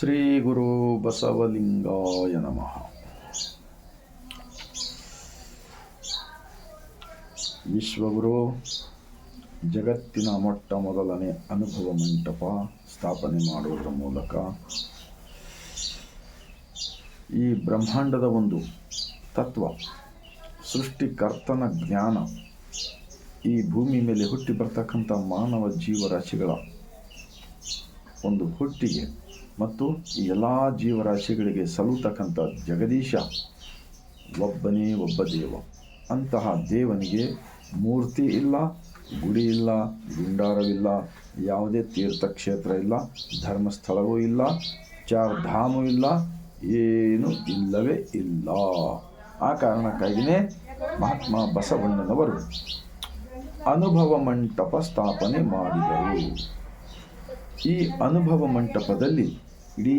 ಶ್ರೀ ಗುರು ಬಸವಲಿಂಗಾಯ ನಮಃ. ವಿಶ್ವಗುರು, ಜಗತ್ತಿನ ಮೊಟ್ಟ ಮೊದಲನೇ ಅನುಭವ ಮಂಟಪ ಸ್ಥಾಪನೆ ಮಾಡುವುದರ ಮೂಲಕ ಈ ಬ್ರಹ್ಮಾಂಡದ ಒಂದು ತತ್ವ, ಸೃಷ್ಟಿಕರ್ತನ ಜ್ಞಾನ, ಈ ಭೂಮಿ ಮೇಲೆ ಹುಟ್ಟಿ ಬರ್ತಕ್ಕಂಥ ಮಾನವ ಜೀವರಾಶಿಗಳ ಒಂದು ಹುಟ್ಟಿಗೆ ಮತ್ತು ಎಲ್ಲ ಜೀವರಾಶಿಗಳಿಗೆ ಸಲ್ಲುತಕ್ಕಂಥ ಜಗದೀಶ, ಒಬ್ಬನೇ ಒಬ್ಬ ದೇವ. ಅಂತಹ ದೇವನಿಗೆ ಮೂರ್ತಿ ಇಲ್ಲ, ಗುಡಿ ಇಲ್ಲ, ಗುಂಡಾರವಿಲ್ಲ, ಯಾವುದೇ ತೀರ್ಥಕ್ಷೇತ್ರ ಇಲ್ಲ, ಧರ್ಮಸ್ಥಳವೂ ಇಲ್ಲ ಚಾರ್ ಧಾಮೂ ಇಲ್ಲ, ಏನು ಇಲ್ಲವೇ ಇಲ್ಲ. ಆ ಕಾರಣಕ್ಕಾಗಿಯೇ ಮಹಾತ್ಮ ಬಸವಣ್ಣನವರು ಅನುಭವ ಮಂಟಪ ಸ್ಥಾಪನೆ ಮಾಡಿದರು. ಈ ಅನುಭವ ಮಂಟಪದಲ್ಲಿ ಇಡೀ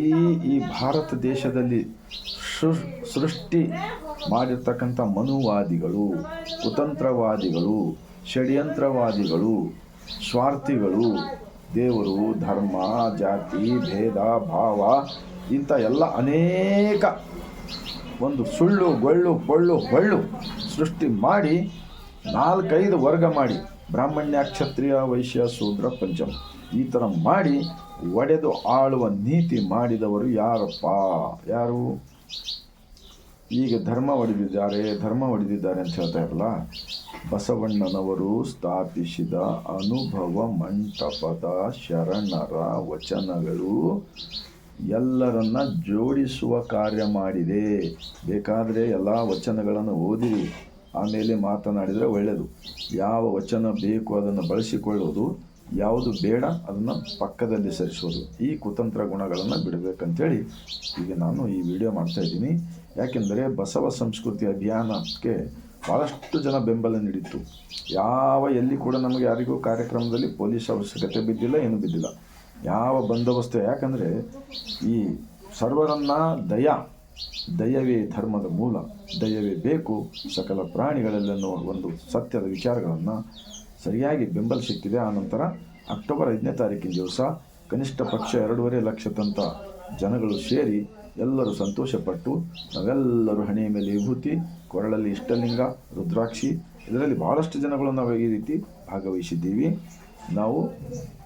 ಈ ಭಾರತ ದೇಶದಲ್ಲಿ ಸೃಷ್ಟಿ ಮಾಡಿರ್ತಕ್ಕಂಥ ಮನುವಾದಿಗಳು, ಕುತಂತ್ರವಾದಿಗಳು, ಷಡ್ಯಂತ್ರವಾದಿಗಳು, ಸ್ವಾರ್ಥಿಗಳು, ದೇವರು, ಧರ್ಮ, ಜಾತಿ, ಭೇದ, ಭಾವ, ಇಂಥ ಎಲ್ಲ ಅನೇಕ ಒಂದು ಸುಳ್ಳು, ಗೊಳ್ಳು, ಪೊಳ್ಳು, ಹೊಳ್ಳು ಸೃಷ್ಟಿ ಮಾಡಿ ನಾಲ್ಕೈದು ವರ್ಗ ಮಾಡಿ. ಬ್ರಾಹ್ಮಣ್ಯ ಕ್ಷತ್ರಿಯ ವೈಶ್ಯ ಶೂದ್ರ ಪಂಚಮ. ಈ ಥರ ಮಾಡಿ ಒಡೆದು ಆಳುವ ನೀತಿ ಮಾಡಿದವರು ಯಾರಪ್ಪ? ಯಾರು? ಈಗ ಧರ್ಮ ಒಡೆದಿದ್ದಾರೆ ಧರ್ಮ ಒಡೆದಿದ್ದಾರೆ ಅಂತ ಹೇಳ್ತಾ ಇರಲ್ಲ? ಬಸವಣ್ಣನವರು ಸ್ಥಾಪಿಸಿದ ಅನುಭವ ಮಂಟಪದ ಶರಣರ ವಚನಗಳು ಎಲ್ಲರನ್ನ ಜೋಡಿಸುವ ಕಾರ್ಯ ಮಾಡಿದೆ. ಬೇಕಾದರೆ ಎಲ್ಲ ವಚನಗಳನ್ನು ಓದಿರಿ ಆಮೇಲೆ ಮಾತನಾಡಿದರೆ ಒಳ್ಳೆಯದು ಯಾವ ವಚನ ಬೇಕು ಅದನ್ನು ಬಳಸಿಕೊಳ್ಳೋದು, ಯಾವುದು ಬೇಡ ಅದನ್ನು ಪಕ್ಕದಲ್ಲಿ ಸರಿಸೋದು. ಈ ಕುತಂತ್ರ ಗುಣಗಳನ್ನು ಬಿಡಬೇಕಂತೇಳಿ ಈಗ ನಾನು ಈ ವಿಡಿಯೋ ಮಾಡ್ತಾ ಇದ್ದೀನಿ. ಯಾಕೆಂದರೆ ಬಸವ ಸಂಸ್ಕೃತಿ ಅಭಿಯಾನಕ್ಕೆ ಭಾಳಷ್ಟು ಜನ ಬೆಂಬಲ ನೀಡಿತ್ತು. ಯಾವ, ಎಲ್ಲಿ ಕೂಡ ನಮಗೆ ಯಾರಿಗೂ ಕಾರ್ಯಕ್ರಮದಲ್ಲಿ ಪೊಲೀಸ್ ಅವಶ್ಯಕತೆ ಬಿದ್ದಿಲ್ಲ, ಏನು ಬಿದ್ದಿಲ್ಲ. ಯಾವ ಬಂದೋಬಸ್ತು, ಯಾಕಂದರೆ ಈ ಸರ್ವರನ್ನ ದಯ ದಯವೇ ಧರ್ಮದ ಮೂಲ ದಯವೇ ಬೇಕು, ಸಕಲ ಪ್ರಾಣಿಗಳಲ್ಲೆನ್ನುವ ಒಂದು ಸತ್ಯದ ವಿಚಾರಗಳನ್ನು ಸರಿಯಾಗಿ ಬೆಂಬಲ ಸಿಕ್ಕಿದೆ ಆನಂತರ ಅಕ್ಟೋಬರ್ ಐದನೇ ತಾರೀಕಿನ ದಿವಸ ಕನಿಷ್ಠ ಪಕ್ಷ ಎರಡೂವರೆ ಲಕ್ಷದಂಥ ಜನಗಳು ಸೇರಿ ಎಲ್ಲರೂ ಸಂತೋಷಪಟ್ಟು ನಾವೆಲ್ಲರೂ ಹಣೆಯ ಮೇಲೆ ವಿಭೂತಿ, ಕೊರಳಲ್ಲಿ ಇಷ್ಟಲಿಂಗ, ರುದ್ರಾಕ್ಷಿ, ಇದರಲ್ಲಿ ಭಾಳಷ್ಟು ಜನಗಳು ನಾವು ಈ ರೀತಿ ಭಾಗವಹಿಸಿದ್ದೀವಿ. ನಾವು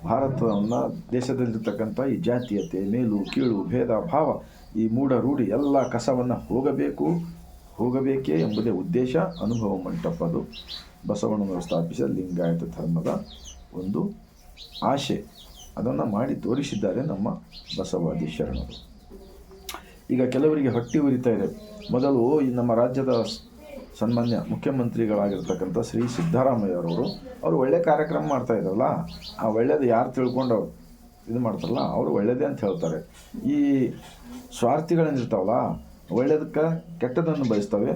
ಭಾರತವನ್ನು ದೇಶದಲ್ಲಿರ್ತಕ್ಕಂಥ ಈ ಜಾತೀಯತೆ, ಮೇಲು, ಕೀಳು, ಭೇದ, ಭಾವ ಈ ಮೂಢ ರೂಢಿ ಎಲ್ಲ ಕಸವನ್ನು ಹೋಗಬೇಕು, ಹೋಗಬೇಕೇ ಎಂಬುದೇ ಉದ್ದೇಶ, ಅನುಭವ ಮಂಟಪದು ಬಸವಣ್ಣನವರು ಸ್ಥಾಪಿಸಿದ ಲಿಂಗಾಯತ ಧರ್ಮದ ಒಂದು ಆಶೆ. ಅದನ್ನು ಮಾಡಿ ತೋರಿಸಿದ್ದಾರೆ ನಮ್ಮ ಬಸವಾದಿ ಶರಣರು. ಈಗ ಕೆಲವರಿಗೆ ಹೊಟ್ಟಿ ಉರಿತಾ ಇದೆ. ಮೊದಲು ಈ ನಮ್ಮ ರಾಜ್ಯದ ಸನ್ಮಾನ್ಯ ಮುಖ್ಯಮಂತ್ರಿಗಳಾಗಿರ್ತಕ್ಕಂಥ ಶ್ರೀ ಸಿದ್ದರಾಮಯ್ಯರವರು, ಅವರು ಒಳ್ಳೆ ಕಾರ್ಯಕ್ರಮ ಮಾಡ್ತಾ ಇದ್ದಾರಲ್ಲ, ಆ ಒಳ್ಳೇದು ಯಾರು ತಿಳ್ಕೊಂಡು ಇದು ಮಾಡ್ತಾರಲ್ಲ, ಅವರು ಒಳ್ಳೆಯದೇ ಅಂತ ಹೇಳ್ತಾರೆ. ಈ ಸ್ವಾರ್ಥಿಗಳೇನಿರ್ತಾವಲ್ಲ, ಒಳ್ಳೇದಕ್ಕೆ ಕೆಟ್ಟದನ್ನು ಬಯಸ್ತವೆ.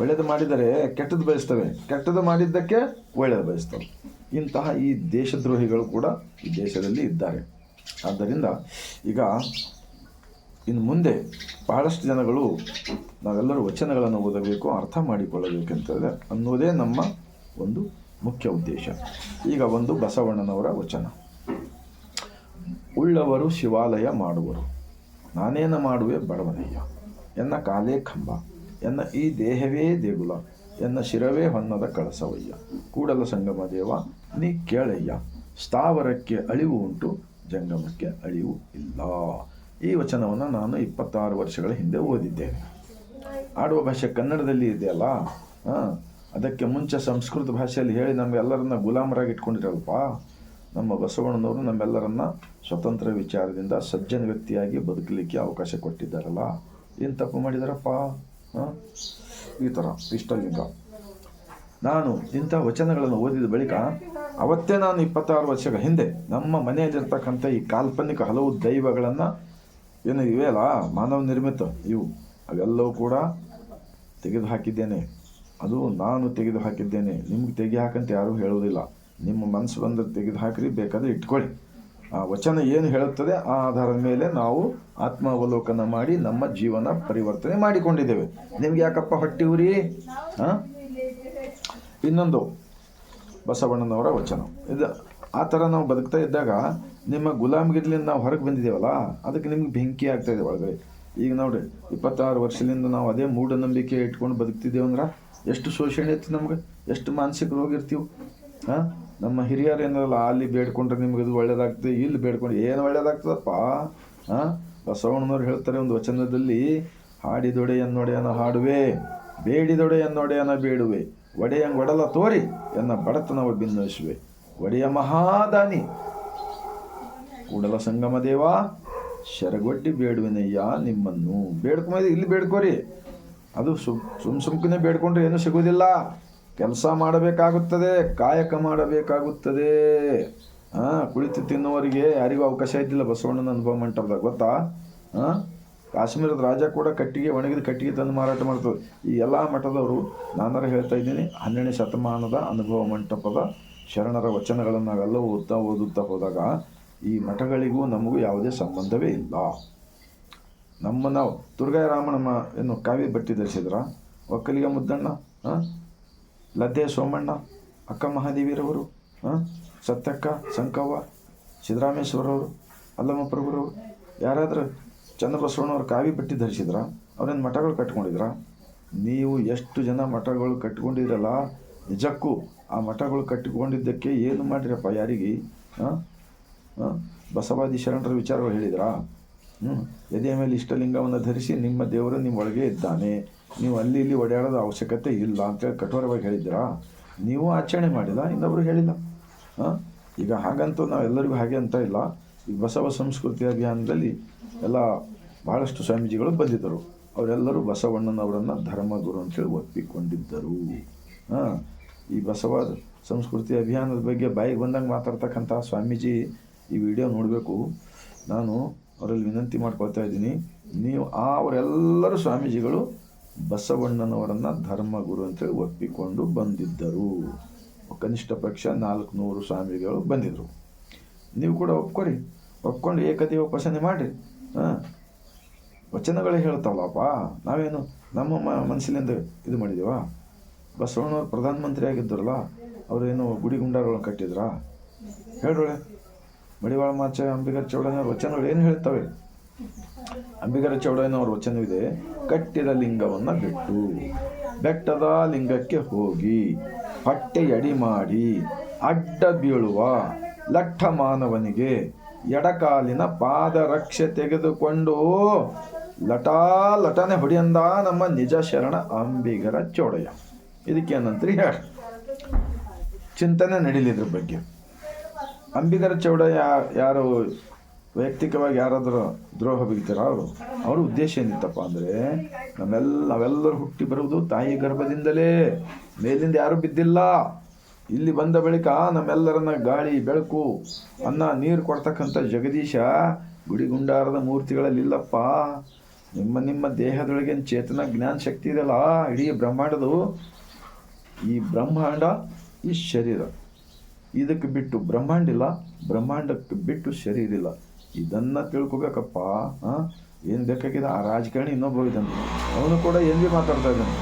ಒಳ್ಳೇದು ಮಾಡಿದರೆ ಕೆಟ್ಟದ್ದು ಬಯಸ್ತವೆ. ಕೆಟ್ಟದ್ದು ಮಾಡಿದ್ದಕ್ಕೆ ಒಳ್ಳೇದು ಬಯಸ್ತವೆ. ಇಂತಹ ಈ ದೇಶದ್ರೋಹಿಗಳು ಕೂಡ ಈ ದೇಶದಲ್ಲಿ ಇದ್ದಾರೆ. ಆದ್ದರಿಂದ ಈಗ ಇನ್ನು ಮುಂದೆ ಬಹಳಷ್ಟು ಜನಗಳು ನಾವೆಲ್ಲರೂ ವಚನಗಳನ್ನು ಓದಬೇಕು, ಅರ್ಥ ಮಾಡಿಕೊಳ್ಳಬೇಕಂತಂದರೆ ಅನ್ನೋದೇ ನಮ್ಮ ಒಂದು ಮುಖ್ಯ ಉದ್ದೇಶ. ಈಗ ಒಂದು ಬಸವಣ್ಣನವರ ವಚನ. ಉಳ್ಳವರು ಶಿವಾಲಯ ಮಾಡುವರು. ನಾನೇನ ಮಾಡುವೆ ಬಡವನಯ್ಯ? ಎನ್ನ ಕಾಲೇ ಕಂಬ, ಎನ್ನ ಈ ದೇಹವೇ ದೇಗುಲ, ಎನ್ನ ಶಿರವೇ ಹೊನ್ನದ ಕಳಸವಯ್ಯ. ಕೂಡಲ ಸಂಗಮ ದೇವ, ನೀ ಕೇಳಯ್ಯ, ಸ್ಥಾವರಕ್ಕೆ ಅಳಿವು ಉಂಟು, ಜಂಗಮಕ್ಕೆ ಅಳಿವು ಇಲ್ಲ. ಈ ವಚನವನ್ನು ನಾನು ಇಪ್ಪತ್ತಾರು ವರ್ಷಗಳ ಹಿಂದೆ ಓದಿದ್ದೇನೆ. ಆಡುವ ಭಾಷೆ ಕನ್ನಡದಲ್ಲಿ ಇದೆಯಲ್ಲ ಅದಕ್ಕೆ ಮುಂಚೆ ಸಂಸ್ಕೃತ ಭಾಷೆಯಲ್ಲಿ ಹೇಳಿ ನಮಗೆಲ್ಲರನ್ನ ಗುಲಾಮರಾಗಿ ಇಟ್ಕೊಂಡಿರಲ್ಪ? ನಮ್ಮ ಬಸವಣ್ಣನವರು ನಮ್ಮೆಲ್ಲರನ್ನ ಸ್ವತಂತ್ರ ವಿಚಾರದಿಂದ ಸಜ್ಜನ ವ್ಯಕ್ತಿಯಾಗಿ ಬದುಕಲಿಕ್ಕೆ ಅವಕಾಶ ಕೊಟ್ಟಿದ್ದಾರಲ್ಲ? ಏನು ತಪ್ಪು ಮಾಡಿದಾರಪ್ಪ? ಈ ಥರ ಇಷ್ಟಲಿಂಗ. ನಾನು ಇಂಥ ವಚನಗಳನ್ನು ಓದಿದ ಬಳಿಕ ಅವತ್ತೇ ನಾನು ಇಪ್ಪತ್ತಾರು ವರ್ಷಗಳ ಹಿಂದೆ ನಮ್ಮ ಮನೆಯಲ್ಲಿರ್ತಕ್ಕಂಥ ಈ ಕಾಲ್ಪನಿಕ ಹಲವು ದೈವಗಳನ್ನು ಏನು ಇವೆಯಲ್ಲ ಮಾನವ ನಿರ್ಮಿತ, ಇವು. ಅವೆಲ್ಲವೂ ಕೂಡ ತೆಗೆದು ಹಾಕಿದ್ದೇನೆ ಅದು ನಾನು ತೆಗೆದು ಹಾಕಿದ್ದೇನೆ ನಿಮ್ಗೆ ತೆಗೆ ಹಾಕಂತ ಯಾರೂ ಹೇಳುವುದಿಲ್ಲ. ನಿಮ್ಮ ಮನಸ್ಸು ಬಂದ್ರೆ ತೆಗೆದು ಹಾಕಿರಿ, ಬೇಕಾದರೆ ಇಟ್ಕೊಳ್ಳಿ. ಆ ವಚನ ಏನು ಹೇಳುತ್ತದೆ, ಆ ಆಧಾರದ ಮೇಲೆ ನಾವು ಆತ್ಮಾವಲೋಕನ ಮಾಡಿ ನಮ್ಮ ಜೀವನ ಪರಿವರ್ತನೆ ಮಾಡಿಕೊಂಡಿದ್ದೇವೆ. ನಿಮ್ಗೆ ಯಾಕಪ್ಪ ಹೊಟ್ಟಿ ಉರಿ? ಹಾಂ ಇನ್ನೊಂದು ಬಸವಣ್ಣನವರ ವಚನ. ಇದು ಆ ಥರ ನಾವು ಬದುಕ್ತಾ ಇದ್ದಾಗ ನಿಮ್ಮ ಗುಲಾಮಗಿರ್ಲಿಂದ ನಾವು ಹೊರಗೆ ಬಂದಿದ್ದೇವಲ್ಲ, ಅದಕ್ಕೆ ನಿಮ್ಗೆ ಬೆಂಕಿ ಆಗ್ತಾ ಇದೆ ಒಳಗಡೆ. ಈಗ ನೋಡ್ರಿ, ಇಪ್ಪತ್ತಾರು ವರ್ಷದಿಂದ ನಾವು ಅದೇ ಮೂಢನಂಬಿಕೆ ಇಟ್ಕೊಂಡು ಬದುಕ್ತಿದ್ದೇವೆ ಅಂದ್ರೆ ಎಷ್ಟು ಶೋಷಣೆ ಇತ್ತು ನಮ್ಗೆ? ಎಷ್ಟು ಮಾನಸಿಕ ರೋಗ ಇರ್ತೀವಿ? ಹಾಂ ನಮ್ಮ ಹಿರಿಯರು ಏನಲ್ಲ ಅಲ್ಲಿ ಬೇಡ್ಕೊಂಡ್ರೆ ನಿಮ್ಗೆ ಇದು ಒಳ್ಳೇದಾಗ್ತದೆ, ಇಲ್ಲಿ ಬೇಡ್ಕೊಂಡು ಏನು ಒಳ್ಳೇದಾಗ್ತದಪ್ಪ? ಹಾಂ ಬಸವಣ್ಣನವ್ರು ಹೇಳ್ತಾರೆ ಒಂದು ವಚನದಲ್ಲಿ ಹಾಡಿದೊಡೆಯನ್ನೊಡೆಯನ ಹಾಡುವೆ ಬೇಡಿದೊಡೆಯನ್ನೊಡೆಯನ ಬೇಡುವೆ, ಒಡೆಯಂಗೆ ಒಡಲ ತೋರಿ ಎನ್ನ ಬಡತನವ ಭಿನ್ನಿಸುವೆ ಒಡೆಯ ಮಹಾದಾನಿ, ಕೂಡಲ ಸಂಗಮ ದೇವ, ಶರಗೊಡ್ಡಿ ಬೇಡುವೆನಯ್ಯ ನಿಮ್ಮನ್ನು. ಬೇಡ್ಕೊಂಬ ಇಲ್ಲಿ ಬೇಡ್ಕೋರಿ. ಅದು ಸುಮ್ ಸುಮ್ ಸುಮ್ಕನೆ ಬೇಡ್ಕೊಂಡ್ರೆ ಏನೂ ಸಿಗೋದಿಲ್ಲ ಕೆಲಸ ಮಾಡಬೇಕಾಗುತ್ತದೆ, ಕಾಯಕ ಮಾಡಬೇಕಾಗುತ್ತದೆ. ಹಾಂ ಕುಳಿತು ತಿನ್ನುವರಿಗೆ ಯಾರಿಗೂ ಅವಕಾಶ ಇದ್ದಿಲ್ಲ. ಬಸವಣ್ಣನ ಅನುಭವ ಮಂಟಪದಾಗ, ಗೊತ್ತಾ? ಹಾಂ ಕಾಶ್ಮೀರದ ರಾಜ ಕೂಡ ಕಟ್ಟಿಗೆ, ಒಣಗಿದ ಕಟ್ಟಿಗೆ ತಂದು ಮಾರಾಟ ಮಾಡ್ತದೆ. ಈ ಎಲ್ಲ ಮಠದವರು ನಾನಾರ ಹೇಳ್ತಾ ಇದ್ದೀನಿ, ಹನ್ನೆರಡನೇ ಶತಮಾನದ ಅನುಭವ ಮಂಟಪದ ಶರಣರ ವಚನಗಳನ್ನು ನಾವೆಲ್ಲ ಓದ್ತಾ ಓದುತ್ತಾ ಹೋದಾಗ, ಈ ಮಠಗಳಿಗೂ ನಮಗೂ ಯಾವುದೇ ಸಂಬಂಧವೇ ಇಲ್ಲ. ನಮ್ಮ ನಾವು ದುರ್ಗಾಯ ರಾಮಣ್ಣ ಏನು ಕಾವಿ ಬಟ್ಟಿ ಧರಿಸಿದ್ರ? ಒಕ್ಕಲಿಗ ಮುದ್ದಣ್ಣ ಹಾಂ ಲದ್ದೆ ಸೋಮಣ್ಣ, ಅಕ್ಕ ಮಹಾದೇವಿರವರು ಸತ್ತಕ್ಕ ಸಂಕವ್ವ, ಸಿದ್ದರಾಮೇಶ್ವರವರು ಅಲ್ಲಮ್ಮ ಪ್ರಭುರವರು ಯಾರಾದರೂ ಚಂದ್ರಬಸವಣ್ಣವ್ರು ಕಾವಿ ಬಟ್ಟಿ ಧರಿಸಿದ್ರ? ಅವ್ರೇನು ಮಠಗಳು ಕಟ್ಕೊಂಡಿದ್ರ? ನೀವು ಎಷ್ಟು ಜನ ಮಠಗಳು ಕಟ್ಕೊಂಡಿದ್ರಲ್ಲ, ನಿಜಕ್ಕೂ ಆ ಮಠಗಳು ಕಟ್ಟಿಕೊಂಡಿದ್ದಕ್ಕೆ ಏನು ಮಾಡಿರಪ್ಪ ಯಾರಿಗೆ? ಹಾಂ? ಹಾಂ? ಬಸವಾದಿ ಶರಣರ ವಿಚಾರಗಳು ಹೇಳಿದ್ರಾ? ಹ್ಞೂ ಎದೆಯ ಮೇಲೆ ಇಷ್ಟಲಿಂಗವನ್ನು ಧರಿಸಿ ನಿಮ್ಮ ದೇವರು ನಿಮ್ಮೊಳಗೆ ಇದ್ದಾನೆ. ನೀವು ಅಲ್ಲಿ ಇಲ್ಲಿ ಓಡಾಡೋದು ಅವಶ್ಯಕತೆ ಇಲ್ಲ ಅಂತೇಳಿ ಕಠೋರವಾಗಿ ಹೇಳಿದ್ದೀರಾ? ನೀವು ಆಚರಣೆ ಮಾಡಿಲ್ಲ, ಇನ್ನೊಬ್ರು ಹೇಳಿಲ್ಲ. ಹಾಂ? ಈಗ ಹಾಗಂತೂ ನಾವೆಲ್ಲರಿಗೂ ಹಾಗೆ ಅಂತ ಇಲ್ಲ. ಈ ಬಸವ ಸಂಸ್ಕೃತಿ ಅಭಿಯಾನದಲ್ಲಿ ಎಲ್ಲ ಭಾಳಷ್ಟು ಸ್ವಾಮೀಜಿಗಳು ಬಂದಿದ್ದರು. ಅವರೆಲ್ಲರೂ ಬಸವಣ್ಣನವರನ್ನು ಧರ್ಮಗುರು ಅಂತೇಳಿ ಒಪ್ಪಿಕೊಂಡಿದ್ದರು. ಹಾಂ? ಈ ಬಸವ ಸಂಸ್ಕೃತಿ ಅಭಿಯಾನದ ಬಗ್ಗೆ ಬಾಯಿಗೆ ಬಂದಂಗೆ ಮಾತಾಡ್ತಕ್ಕಂಥ ಸ್ವಾಮೀಜಿ ಈ ವಿಡಿಯೋ ನೋಡಬೇಕು. ನಾನು ಅವರಲ್ಲಿ ವಿನಂತಿ ಮಾಡ್ಕೊಳ್ತಾ ಇದ್ದೀನಿ. ನೀವು ಆ ಅವರೆಲ್ಲರೂ ಸ್ವಾಮೀಜಿಗಳು ಬಸವಣ್ಣನವರನ್ನು ಧರ್ಮಗುರು ಅಂತೇಳಿ ಒಪ್ಪಿಕೊಂಡು ಬಂದಿದ್ದರು. ಕನಿಷ್ಠ ಪಕ್ಷ ನಾಲ್ಕುನೂರು ಸ್ವಾಮಿಗಳು ಬಂದಿದ್ದರು ನೀವು ಕೂಡ ಒಪ್ಕೊರಿ. ಒಪ್ಕೊಂಡು ಏಕದೇವ ಉಪಾಸನೆ ಮಾಡಿರಿ ಹಾಂ. ವಚನಗಳೇ ಹೇಳ್ತಾವಲ್ಲಪ್ಪ. ನಾವೇನು ನಮ್ಮ ಮನಸ್ಸಿನಿಂದ ಇದು ಮಾಡಿದೇವಾ? ಬಸವಣ್ಣವ್ರು ಪ್ರಧಾನಮಂತ್ರಿ ಆಗಿದ್ದರಲ್ಲ ಅವರೇನು ಗುಡಿ ಗುಂಡಾರಗಳನ್ನು ಕಟ್ಟಿದ್ರಾ? ಹೇಳ್ರೊಳೆ ಮಡಿವಾಳ ಮಾಚ, ಅಂಬಿಗರ್ ಚೌಡನ ವಚನಗಳು ಏನು ಹೇಳ್ತವೆ? ಅಂಬಿಗರ ಚೌಡಯ್ಯನವರ ವಚನವಿದೆ, ಕಟ್ಟಿದ ಲಿಂಗವನ್ನು ಬಿಟ್ಟು, ಬೆಟ್ಟದ ಲಿಂಗಕ್ಕೆ ಹೋಗಿ ಹೊಟ್ಟೆ ಎಡಿ ಮಾಡಿ, ಅಡ್ಡ ಬೀಳುವ ಲಠ ಮಾನವನಿಗೆ ಎಡಕಾಲಿನ ಪಾದರಕ್ಷೆ ತೆಗೆದುಕೊಂಡು, ಲಟಾ ಲಟನೆ ಹೊಡಿಯಂದ ನಮ್ಮ ನಿಜ ಶರಣ ಅಂಬಿಗರ ಚೌಡಯ್ಯ. ಇದಕ್ಕೇನಂತ್ರಿ ಹೇಳಿ. ಚಿಂತನೆ ನಡೀಲಿದ್ರ ಬಗ್ಗೆ. ಅಂಬಿಗರ ಚೌಡಯ್ಯ ಯಾರು ವೈಯಕ್ತಿಕವಾಗಿ ಯಾರಾದರೂ ದ್ರೋಹ ಬೀಗ್ತಾರ ಅವರು? ಅವ್ರ ಉದ್ದೇಶ ಏನಿತ್ತಪ್ಪ ಅಂದರೆ ನಮ್ಮೆಲ್ಲ, ನಾವೆಲ್ಲರೂ ಹುಟ್ಟಿ ಬರುವುದು ತಾಯಿ ಗರ್ಭದಿಂದಲೇ. ಮೇಲಿಂದ ಯಾರೂ ಬಿದ್ದಿಲ್ಲ. ಇಲ್ಲಿ ಬಂದ ಬಳಿಕ ನಮ್ಮೆಲ್ಲರನ್ನ ಗಾಳಿ, ಬೆಳಕು, ಅನ್ನ, ನೀರು ಕೊಡ್ತಕ್ಕಂಥ ಜಗದೀಶ ಗುಡಿಗುಂಡಾರದ ಮೂರ್ತಿಗಳಲ್ಲಿ ಇಲ್ಲಪ್ಪ. ನಿಮ್ಮ ನಿಮ್ಮ ದೇಹದೊಳಗೆ ಚೇತನ, ಜ್ಞಾನ, ಶಕ್ತಿ ಇದೆಯಲ್ಲ? ಇಡೀ ಬ್ರಹ್ಮಾಂಡದು ಈ ಬ್ರಹ್ಮಾಂಡ, ಈ ಶರೀರ. ಇದಕ್ಕೆ ಬಿಟ್ಟು ಬ್ರಹ್ಮಾಂಡ ಇಲ್ಲ, ಬ್ರಹ್ಮಾಂಡಕ್ಕೆ ಬಿಟ್ಟು ಶರೀರ ಇಲ್ಲ. ಇದನ್ನು ತಿಳ್ಕೊಬೇಕಪ್ಪ ಏನು ಬೇಕಾಗಿದೆ? ಆ ರಾಜಕಾರಣಿ ಇನ್ನೊಬ್ಬ ಇದ್ದಾನೆ. ಅವನು ಕೂಡ ಎಲ್ಲಿ ಮಾತಾಡ್ತಾ ಇದ್ದಾನೆ.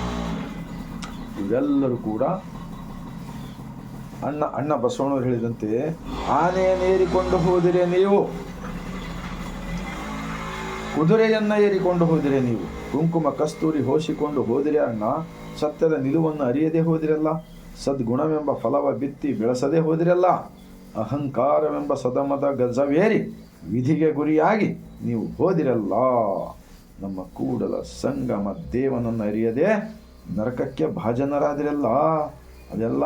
ಇವೆಲ್ಲರೂ ಕೂಡ ಅಣ್ಣ ಅಣ್ಣ ಬಸವಣ್ಣವ್ರು ಹೇಳಿದಂತೆ ಆನೆಯನ್ನೇರಿಕೊಂಡು ಹೋದಿರೆ ನೀವು, ಕುದುರೆಯನ್ನ ಏರಿಕೊಂಡು ಹೋದಿರೆ ನೀವು, ಕುಂಕುಮ ಕಸ್ತೂರಿ ಹೋಸಿಕೊಂಡು ಹೋದಿರೆ ಅಣ್ಣ, ಸತ್ಯದ ನಿಲುವನ್ನು ಅರಿಯದೆ ಹೋದಿರಲ್ಲ, ಸದ್ಗುಣವೆಂಬ ಫಲವ ಬಿತ್ತಿ ಬೆಳೆಸದೆ ಹೋದಿರಲ್ಲ. ಅಹಂಕಾರವೆಂಬ ಸದಮದ ಗಜವೇರಿ ವಿಧಿಗೆ ಗುರಿಯಾಗಿ ನೀವು ಹೋದಿರಲ್ಲ. ನಮ್ಮ ಕೂಡಲ ಸಂಗಮ ದೇವನನ್ನು ಅರಿಯದೆ ನರಕಕ್ಕೆ ಭಾಜನರಾದಿರಲ್ಲ. ಅದೆಲ್ಲ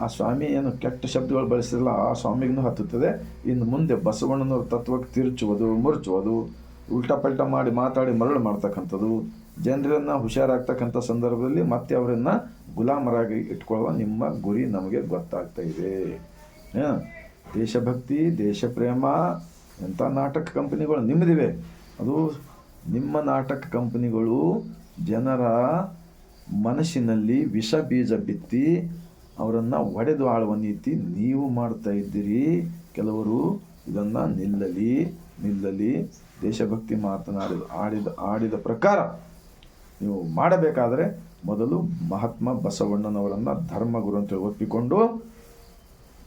ಆ ಸ್ವಾಮಿ ಏನು ಕೆಟ್ಟ ಶಬ್ದಗಳು ಬಳಸಿರಲ್ಲ ಆ ಸ್ವಾಮಿಗೂ ಹತ್ತುತ್ತದೆ. ಇನ್ನು ಮುಂದೆ ಬಸವಣ್ಣನವ್ರ ತತ್ವಕ್ಕೆ ತಿರುಚುವುದು, ಮುರುಚುವುದು, ಉಲ್ಟಾ ಪಲ್ಟ ಮಾಡಿ ಮಾತಾಡಿ ಮರಳು ಮಾಡ್ತಕ್ಕಂಥದ್ದು, ಜನರನ್ನು ಹುಷಾರಾಗ್ತಕ್ಕಂಥ ಸಂದರ್ಭದಲ್ಲಿ ಮತ್ತೆ ಅವರನ್ನು ಗುಲಾಮರಾಗಿ ಇಟ್ಕೊಳ್ಳುವ ನಿಮ್ಮ ಗುರಿ ನಮಗೆ ಗೊತ್ತಾಗ್ತಾ ಇದೆ. ದೇಶಭಕ್ತಿ ದೇಶ ಪ್ರೇಮ ಎಂಥ ನಾಟಕ ಕಂಪನಿಗಳು ನಿಮ್ಮದಿವೆ ಅದು ನಿಮ್ಮ ನಾಟಕ ಕಂಪನಿಗಳು ಜನರ ಮನಸ್ಸಿನಲ್ಲಿ ವಿಷ ಬೀಜ ಬಿತ್ತಿ ಅವರನ್ನು ಒಡೆದು ಆಳುವ ನೀತಿ ನೀವು ಮಾಡ್ತಾ ಇದ್ದೀರಿ. ಕೆಲವರು ಇದನ್ನು ನಿಲ್ಲಲಿ ನಿಲ್ಲಲಿ ದೇಶಭಕ್ತಿ ಮಾತನಾಡಿದ ಆಡಿದ ಆಡಿದ ಪ್ರಕಾರ ನೀವು ಮಾಡಬೇಕಾದರೆ ಮೊದಲು ಮಹಾತ್ಮ ಬಸವಣ್ಣನವರನ್ನು ಧರ್ಮಗುರು ಅಂತ ಒಪ್ಪಿಕೊಂಡು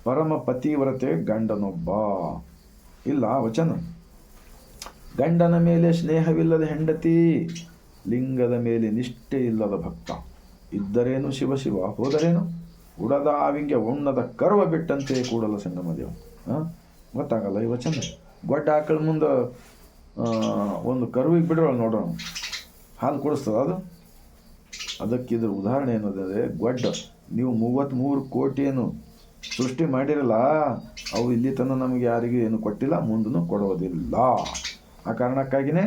ಪರಮ ಪತಿವ್ರತೆ ಗಂಡನೊಬ್ಬ. ಇಲ್ಲ, ವಚನ. ಗಂಡನ ಮೇಲೆ ಸ್ನೇಹವಿಲ್ಲದ ಹೆಂಡತಿ, ಲಿಂಗದ ಮೇಲೆ ನಿಷ್ಠೆ ಇಲ್ಲದ ಭಕ್ತ. ಇದ್ದರೇನು ಶಿವ ಶಿವ, ಹೋದರೇನು? ಉಡದ ಆವಿಂಗೆ ಉಣ್ಣದ ಕರ್ವ ಬಿಟ್ಟಂತೆ ಕೂಡಲ ಸಂಗಮದೇವ. ಗೊತ್ತಾಗಲ್ಲ ಈ ವಚನ? ಗೊಡ್ಡ ಆಕಳ ಮುಂದೆ ಒಂದು ಕರ್ವಿಗೆ ಬಿಡ್ರಲ್ಲ ನೋಡೋಣ ಹಾಲು ಕೊಡಿಸ್ತದ ಅದು? ಅದಕ್ಕೆ ಇದ್ರ ಉದಾಹರಣೆ ಏನಂದರೆ ಗೊಡ್ಡ, ನೀವು ಮೂವತ್ತ್ಮೂರು ಕೋಟಿಯನ್ನು ಸೃಷ್ಟಿ ಮಾಡಿರಲ್ಲ, ಅವು ಇಲ್ಲಿ ತನಕ ನಮಗೆ ಯಾರಿಗೂ ಏನು ಕೊಟ್ಟಿಲ್ಲ ಮುಂದೂ ಕೊಡೋದಿಲ್ಲ ಆ ಕಾರಣಕ್ಕಾಗಿಯೇ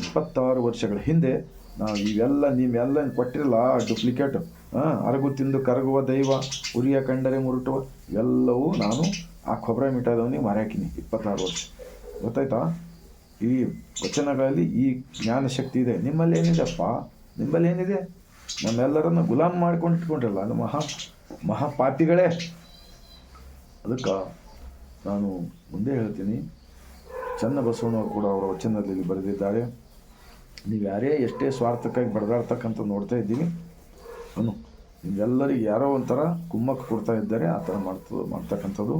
ಇಪ್ಪತ್ತಾರು ವರ್ಷಗಳ ಹಿಂದೆ ನಾವು ಇವೆಲ್ಲ ನೀವೆಲ್ಲ ಕೊಟ್ಟಿರಲ್ಲ ಡುಪ್ಲಿಕೇಟ್ ಅರಗು ತಿಂದು ಕರಗುವ ದೈವ, ಉರಿಯ ಕಂಡರೆ ಮುರುಟುವ, ಎಲ್ಲವೂ ನಾನು ಆ ಕೊಬ್ಬರಿ ಮಿಠಾದವನಿಗೆ ಮಾರಾಕಿನಿ ಇಪ್ಪತ್ತಾರು ವರ್ಷ. ಗೊತ್ತಾಯ್ತಾ? ಈ ವಚನಗಳಲ್ಲಿ ಈ ಜ್ಞಾನ ಶಕ್ತಿ ಇದೆ. ನಿಮ್ಮಲ್ಲಿ ಏನಿದೆಪ್ಪ ನಿಮ್ಮಲ್ಲಿ ಏನಿದೆ ನಮ್ಮೆಲ್ಲರನ್ನು ಗುಲಾಮ್ ಮಾಡ್ಕೊಂಡು ಇಟ್ಕೊಂಡಿರಲ್ಲ ಅದು ಮಹಾ ಮಹಾಪಾಪಿಗಳೇ. ಅದಕ್ಕೆ ನಾನು ಮುಂದೆ ಹೇಳ್ತೀನಿ. ಚನ್ನ ಬಸವಣ್ಣ ಕೂಡ ಅವರ ವಚನದಲ್ಲಿ ಬರೆದಿದ್ದಾರೆ. ನೀವು ಯಾರೇ ಎಷ್ಟೇ ಸ್ವಾರ್ಥಕ್ಕಾಗಿ ಬಡದಾಡ್ತಕ್ಕಂಥ ನೋಡ್ತಾ ಇದ್ದೀನಿ. ಅನು ನಿಮ್ಗೆಲ್ಲರಿಗೆ ಯಾರೋ ಒಂಥರ ಕುಮ್ಮಕ್ಕು ಕೊಡ್ತಾ ಇದ್ದಾರೆ, ಆ ಥರ ಮಾಡ್ತ ಮಾಡ್ತಕ್ಕಂಥದ್ದು.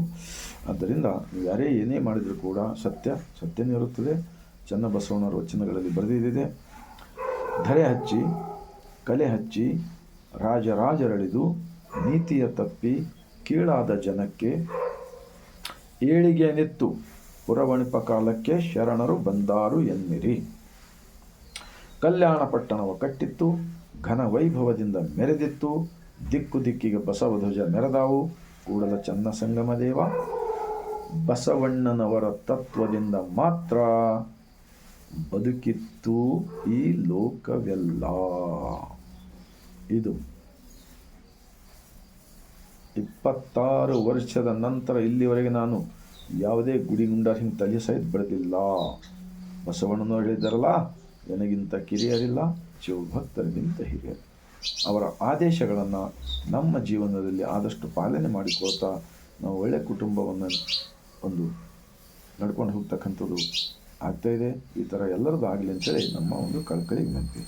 ಆದ್ದರಿಂದ ನೀವು ಯಾರೇ ಏನೇ ಮಾಡಿದರೂ ಕೂಡ ಸತ್ಯ, ಸತ್ಯನೇ ಇರುತ್ತದೆ. ಚನ್ನ ಬಸವಣ್ಣವರ ವಚನಗಳಲ್ಲಿ ಬರೆದಿದ್ದಿದೆ. ಧರೆ ಹಚ್ಚಿ, ಕಲೆ ಹಚ್ಚಿ ರಾಜರಾಜರಳಿದು ನೀತಿಯ ತಪ್ಪಿ ಕೀಳಾದ ಜನಕ್ಕೆ ಏಳಿಗೆ ನಿತ್ತು ಪುರವಣಿಪ ಕಾಲಕ್ಕೆ ಶರಣರು ಬಂದಾರು ಎನ್ನಿರಿ. ಕಲ್ಯಾಣ ಪಟ್ಟಣವ ಕಟ್ಟಿತ್ತು, ಘನ ವೈಭವದಿಂದ ಮೆರೆದಿತ್ತು, ದಿಕ್ಕು ದಿಕ್ಕಿಗೆ ಬಸವಧ್ವಜ ಮೆರೆದಾವು, ಕೂಡಲ ಚನ್ನ ಸಂಗಮ ದೇವ, ಬಸವಣ್ಣನವರ ತತ್ವದಿಂದ ಮಾತ್ರ ಬದುಕಿತ್ತು ಈ ಲೋಕವೆಲ್ಲ. ಇದು ಇಪ್ಪತ್ತಾರು ವರ್ಷದ ನಂತರ ಇಲ್ಲಿವರೆಗೆ ನಾನು ಯಾವುದೇ ಗುಡಿಗುಂಡ ಹಿಂಗೆ ತಲೆ ಸಹಿತ ಬೆಳೆದಿಲ್ಲ. ಬಸವಣ್ಣನವರು ಹೇಳಿದ್ದಾರಲ್ಲ, ನನಗಿಂತ ಕಿರಿಯರಿಲ್ಲ ಶಿವಭಕ್ತರಿಗಿಂತ ಹಿರಿಯರು. ಅವರ ಆದೇಶಗಳನ್ನು ನಮ್ಮ ಜೀವನದಲ್ಲಿ ಆದಷ್ಟು ಪಾಲನೆ ಮಾಡಿಕೊಳ್ತಾ ನಾವು ಒಳ್ಳೆಯ ಕುಟುಂಬವನ್ನು ಒಂದು ನಡ್ಕೊಂಡು ಹೋಗ್ತಕ್ಕಂಥದ್ದು ಆಗ್ತಾಯಿದೆ ಈ ಥರ ಎಲ್ಲರದ್ದು ಆಗಲಿ ಅಂತೇಳಿ ನಮ್ಮ ಒಂದು ಕಳಕಳಿ ವಿನಂತಿ.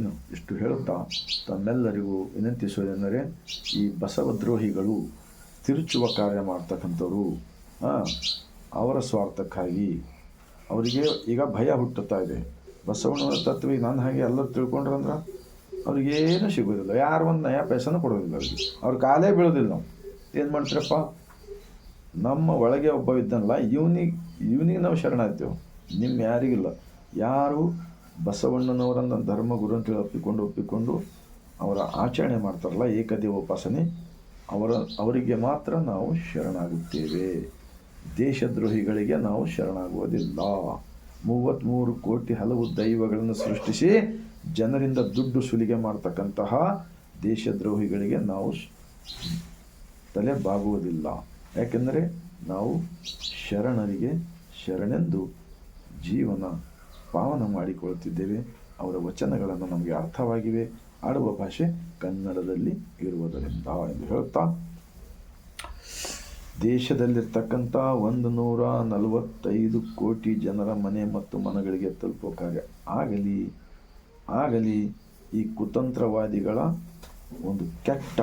ಏನು? ಇಷ್ಟು ಹೇಳುತ್ತಾ ತಮ್ಮೆಲ್ಲರಿಗೂ ವಿನಂತಿಸುವುದೆಂದರೆ ಈ ಬಸವದ್ರೋಹಿಗಳು ತಿರುಚುವ ಕಾರ್ಯ ಮಾಡ್ತಕ್ಕಂಥವ್ರು ಅವರ ಸ್ವಾರ್ಥಕ್ಕಾಗಿ. ಅವರಿಗೆ ಈಗ ಭಯ ಹುಟ್ಟುತ್ತಾ ಇದೆ. ಬಸವಣ್ಣವರ ತತ್ವ ಈಗ ನನ್ನ ಹಾಗೆ ಎಲ್ಲರೂ ಅವ್ರಿಗೆ ಅವ್ರಿಗೇನು ಸಿಗೋದಿಲ್ಲ ಯಾರು ಒಂದು ನಯ ಪೈಸನೂ ಕೊಡೋದಿಲ್ಲ ಅವ್ರಿಗೆ. ಅವ್ರ ಕಾಲೇ ಬೀಳೋದಿಲ್ಲ ನಾವು. ಏನು ಮಾಡ್ತೀರಪ್ಪ? ನಮ್ಮ ಒಳಗೆ ಒಬ್ಬ ಇದ್ದನಲ್ಲ, ಇವನಿಗೆ ಇವನಿಗೆ ನಾವು ಶರಣಾಗ್ತೇವೆ. ನಿಮ್ಮ ಯಾರಿಗಿಲ್ಲ ಯಾರು ಬಸವಣ್ಣನವರನ್ನು ಧರ್ಮಗುರು ಅಂತೇಳಿ ಒಪ್ಪಿಕೊಂಡು ಒಪ್ಪಿಕೊಂಡು ಅವರ ಆಚರಣೆ ಮಾಡ್ತಾರಲ್ಲ ಏಕದೇವ ಉಪಾಸನೆ ಅವರ, ಅವರಿಗೆ ಮಾತ್ರ ನಾವು ಶರಣಾಗುತ್ತೇವೆ. ದೇಶದ್ರೋಹಿಗಳಿಗೆ ನಾವು ಶರಣಾಗುವುದಿಲ್ಲ. ಮೂವತ್ತ್ಮೂರು ಕೋಟಿ ಹಲವು ದೈವಗಳನ್ನು ಸೃಷ್ಟಿಸಿ ಜನರಿಂದ ದುಡ್ಡು ಸುಲಿಗೆ ಮಾಡ್ತಕ್ಕಂತಹ ದೇಶದ್ರೋಹಿಗಳಿಗೆ ನಾವು ತಲೆ ಬಾಗುವುದಿಲ್ಲ. ಯಾಕೆಂದರೆ ನಾವು ಶರಣರಿಗೆ ಶರಣೆಂದು ಜೀವನ ಪಾವನ ಮಾಡಿಕೊಳ್ಳುತ್ತಿದ್ದೇವೆ. ಅವರ ವಚನಗಳನ್ನು ನಮಗೆ ಅರ್ಥವಾಗಿವೆ. ಆಡುವ ಭಾಷೆ ಕನ್ನಡದಲ್ಲಿ ಇರುವುದರಿಂದ ಎಂದು ಹೇಳುತ್ತಾ, ದೇಶದಲ್ಲಿರ್ತಕ್ಕಂಥ ಒಂದು ನೂರ ನಲವತ್ತೈದು ಕೋಟಿ ಜನರ ಮನೆ ಮತ್ತು ಮನಗಳಿಗೆ ತಲುಪೋ ಕಾರ್ಯ. ಆಗಲಿ ಆಗಲಿ, ಈ ಕುತಂತ್ರವಾದಿಗಳ ಒಂದು ಕೆಟ್ಟ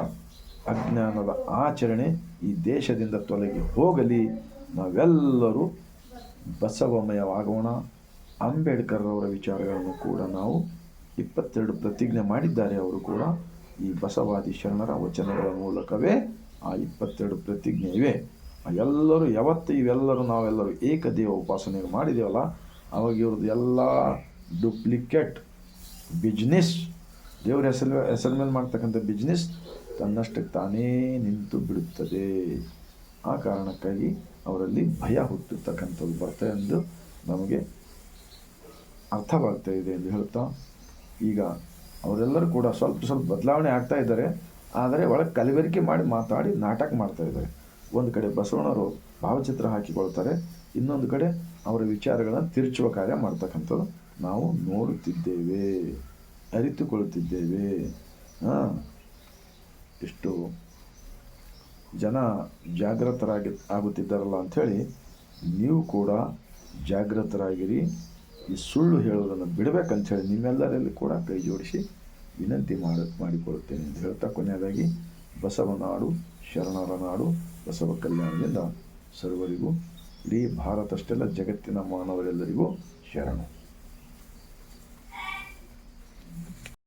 ಅಜ್ಞಾನದ ಆಚರಣೆ ಈ ದೇಶದಿಂದ ತೊಲಗಿ ಹೋಗಲಿ. ನಾವೆಲ್ಲರೂ ಬಸವಮಯವಾಗೋಣ. ಅಂಬೇಡ್ಕರ್ ಅವರ ವಿಚಾರಗಳನ್ನು ಕೂಡ ನಾವು ಇಪ್ಪತ್ತೆರಡು ಪ್ರತಿಜ್ಞೆ ಮಾಡಿದ್ದಾರೆ ಅವರು ಕೂಡ. ಈ ಬಸವಾದಿ ಶರಣರ ವಚನಗಳ ಮೂಲಕವೇ ಆ ಇಪ್ಪತ್ತೆರಡು ಪ್ರತಿಜ್ಞೆ ಇವೆ. ಎಲ್ಲರೂ ಯಾವತ್ತು ಇವೆಲ್ಲರೂ ನಾವೆಲ್ಲರೂ ಏಕದೇವ ಉಪಾಸನೆ ಮಾಡಿದ್ದೇವಲ್ಲ, ಅವಾಗ ಇವ್ರದ್ದು ಎಲ್ಲ ಡೂಪ್ಲಿಕೇಟ್ ಬಿಜ್ನೆಸ್, ದೇವ್ರ ಹೆಸರು, ಹೆಸರ ಮೇಲೆ ಮಾಡ್ತಕ್ಕಂಥ ಬಿಸ್ನೆಸ್ ತನ್ನಷ್ಟಕ್ಕೆ ತಾನೇ ನಿಂತು ಬಿಡುತ್ತದೆ. ಆ ಕಾರಣಕ್ಕಾಗಿ ಅವರಲ್ಲಿ ಭಯ ಹುಟ್ಟತಕ್ಕಂಥದ್ದು ಬರ್ತದೆ ಎಂದು ನಮಗೆ ಅರ್ಥವಾಗ್ತಾ ಇದೆ ಎಂದು ಹೇಳ್ತಾ, ಈಗ ಅವರೆಲ್ಲರೂ ಕೂಡ ಸ್ವಲ್ಪ ಸ್ವಲ್ಪ ಬದಲಾವಣೆ ಆಗ್ತಾ ಇದ್ದಾರೆ. ಆದರೆ ಒಳಗೆ ಕಲಬೆರಿಕೆ ಮಾಡಿ ಮಾತಾಡಿ ನಾಟಕ ಮಾಡ್ತಾ ಇದ್ದಾರೆ. ಒಂದು ಕಡೆ ಬಸವಣ್ಣವರು ಭಾವಚಿತ್ರ ಹಾಕಿಕೊಳ್ತಾರೆ. ಇನ್ನೊಂದು ಕಡೆ ಅವರ ವಿಚಾರಗಳನ್ನು ತಿರುಚುವ ಕಾರ್ಯ ಮಾಡ್ತಕ್ಕಂಥದ್ದು ನಾವು ನೋಡುತ್ತಿದ್ದೇವೆ, ಅರಿತುಕೊಳ್ಳುತ್ತಿದ್ದೇವೆ. ಹಾಂ ಇಷ್ಟು ಜನ ಜಾಗೃತರಾಗಿ ಆಗುತ್ತಿದ್ದಾರಲ್ಲ ಅಂಥೇಳಿ ನೀವು ಕೂಡ ಜಾಗೃತರಾಗಿರಿ. ಈ ಸುಳ್ಳು ಹೇಳೋದನ್ನು ಬಿಡಬೇಕಂಥೇಳಿ ನಿಮ್ಮೆಲ್ಲರಲ್ಲಿ ಕೂಡ ಕೈ ಜೋಡಿಸಿ ವಿನಂತಿ ಮಾಡ, ಮಾಡಿಕೊಳ್ಳುತ್ತೇನೆ ಎಂದು ಹೇಳ್ತಾ ಕೊನೆಯದಾಗಿ ಬಸವನಾಡು ಶರಣರ ನಾಡು, ಬಸವ ಕಲ್ಯಾಣದಿಂದ ಸರ್ವರಿಗೂ, ಇಡೀ ಭಾರತ ಅಷ್ಟೆಲ್ಲ ಜಗತ್ತಿನ ಮಾನವರೆಲ್ಲರಿಗೂ ಶರಣು.